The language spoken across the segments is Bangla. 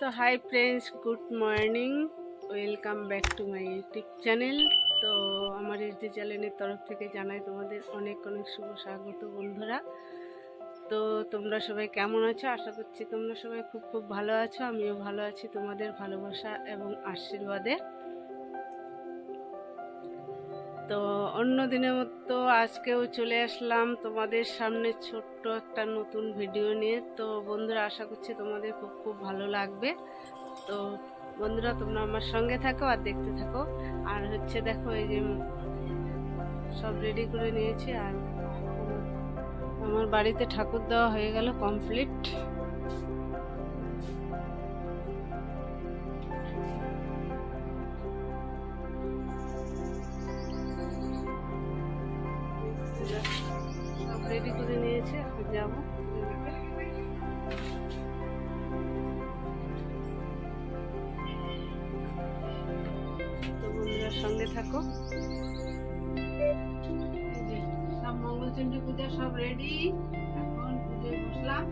তো hi friends, good morning. Welcome back to my YouTube channel. তো আমার এস ডি চ্যানেলের তরফ থেকে জানাই তোমাদের অনেক অনেক শুভ স্বাগত বন্ধুরা। তো তোমরা সবাই কেমন আছো? আশা করছি তোমরা সবাই খুব খুব ভালো আছো। আমিও ভালো আছি তোমাদের ভালোবাসা এবং আশীর্বাদে। তো অন্য দিনের মতো আজকেও চলে আসলাম তোমাদের সামনে ছোট্ট একটা নতুন ভিডিও নিয়ে। তো বন্ধুরা, আশা করছি তোমাদের খুব খুব ভালো লাগবে। তো বন্ধুরা, তোমরা আমার সঙ্গে থাকো আর দেখতে থাকো। আর হচ্ছে দেখো এই যে সব রেডি করে নিয়েছি আর আমার বাড়িতে ঠাকুর দেওয়া হয়ে গেল কমপ্লিট রেডি করে নিয়েছি, এখন যাব। বন্ধুরা, সঙ্গে থাকো। সব মঙ্গলচন্ডী পূজা সব রেডি এখন পুজোয় বসলাম।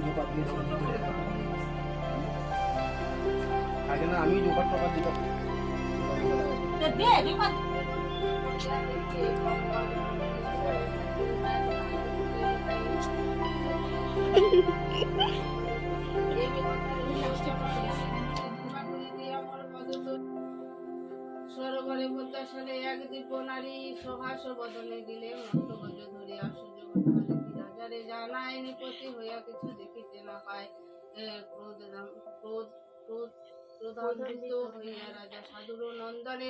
জোগাড় আগে না আমি জোগাড় টোগাড় দিতাম। সরোবরে পদ্মাসনে এক দীপ নারী সহাস বদনে গেলে মন্তগজ ধরে আশ্চর্য জানায় নিপতি হইয়া কিছু দেখিতে না পায়। রাজা নন্দনে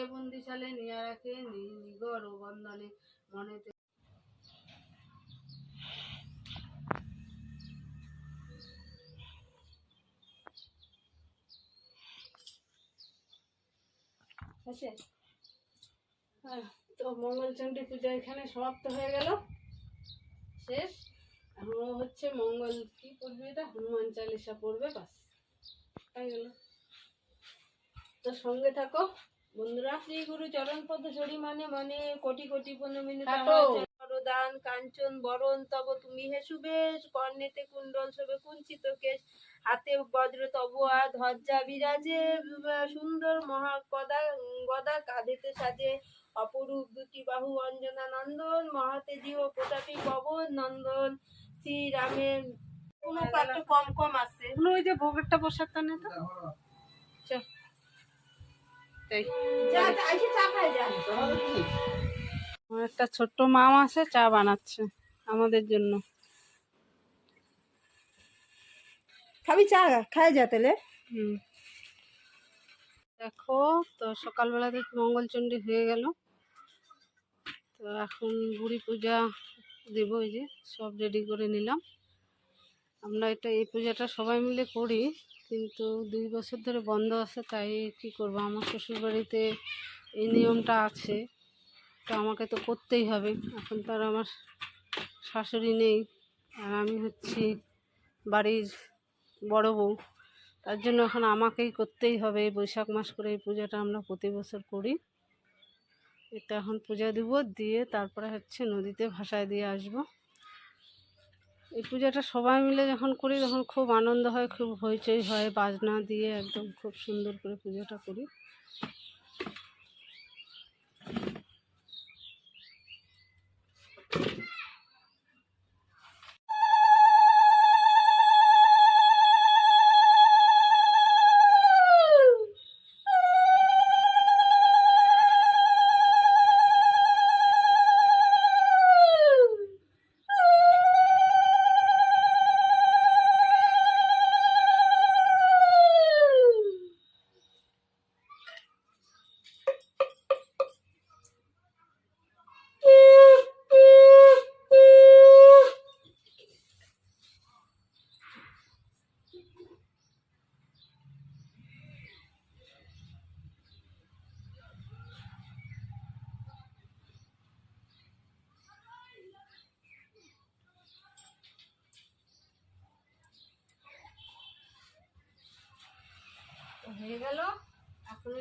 আছে হ্যাঁ, তো মঙ্গলচণ্ডী পূজা এখানে সমাপ্ত হয়ে গেল। শেষ। ও হচ্ছে মঙ্গল কি পড়বে এটা? হনুমান চালিসা পড়বে বাস। হয়ে গেল। তো সঙ্গে থাকো। বন্ধুরা শ্রী গুরু চরণ পদ ছড়ি মানে মানে কোটি কোটি। দান কাঞ্চন বরণ তব তুমি হে সুবেশ। কর্ণেতে কুণ্ডল শোভে কুঞ্চিত কেশ। হাতে বজ্র তবুয়া ধ্বজা বিরাজে। সুন্দর মহা গদা গদা কাঁধেতে সাজে। অপরূপ দুটি বাহু অঞ্জনা নন্দন মহাতেজি ও প্রতাপী পবন নন্দন। শ্রীরামের কোনো একটু কম কম আছে। ওই যে ভোগেরটা প্রসাদটা নে তো। চল। তাই যা যা, চা খাই যা। একটা ছোট্ট মাম আছে চা বানাচ্ছে আমাদের জন্য। খাবি চা? খাই যা তাহলে। দেখো তো সকালবেলাতে মঙ্গলচণ্ডী হয়ে গেল। তো এখন বুড়ি পূজা দেব, এই যে সব রেডি করে নিলাম। আমরা এটা, এই পূজাটা সবাই মিলে করি, কিন্তু দুই বছর ধরে বন্ধ আছে, তাই কি করব? আমার শ্বশুরবাড়িতে এই নিয়মটা আছে, তো আমাকে তো করতেই হবে। এখন তো আর আমার শাশুড়ি নেই, আর আমি হচ্ছি বাড়ির বড় বউ। তার জন্য এখন আমাকেই করতেই হবে বৈশাখ মাস করে এই পূজাটা আমরা প্রতি বছর করি। এটা এখন পূজা দিব, দিয়ে তারপরে হচ্ছে নদীতে ভাসায় দিয়ে আসব এই পূজাটা সবাই মিলে যখন করি, তখন খুব আনন্দ হয়, খুব হইচই হয়, বাজনা দিয়ে একদম খুব সুন্দর করে পূজাটা করি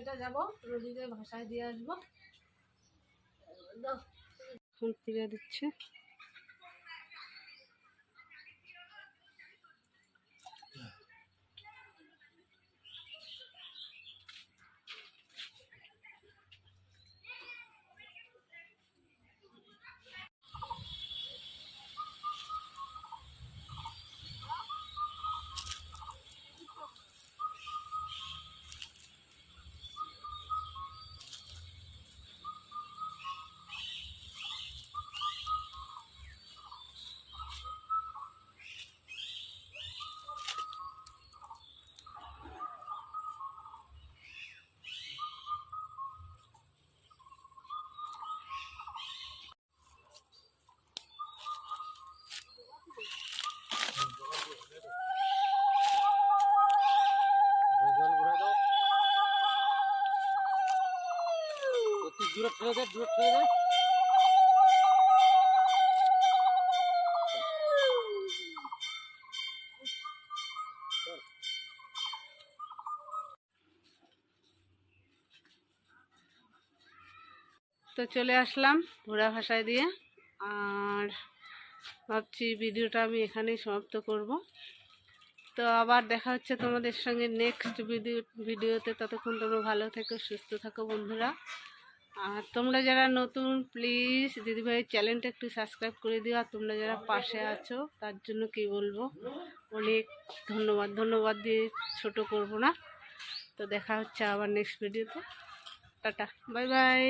এটা যাব নদীতে ভাষায় দিয়ে আসব। এখন ফিরে দিচ্ছে। তো চলে আসলাম ঘোড়া ভাষায় দিয়ে, আর ভাবছি ভিডিওটা আমি এখানেই সমাপ্ত করব। তো আবার দেখা হচ্ছে তোমাদের সঙ্গে নেক্সট ভিডিও ভিডিওতে। ততক্ষণ তোমরা ভালো থেকো, সুস্থ থাকো বন্ধুরা। আর তোমরা যারা নতুন প্লিজ দিদিভাইয়ের চ্যানেলটা একটু সাবস্ক্রাইব করে দিও। আর তোমরা যারা পাশে আছো, তার জন্য কি বলব? অনেক ধন্যবাদ। ধন্যবাদ দিয়ে ছোট করব না। তো দেখা হচ্ছে আবার নেক্সট ভিডিওতে টাটা। Bye bye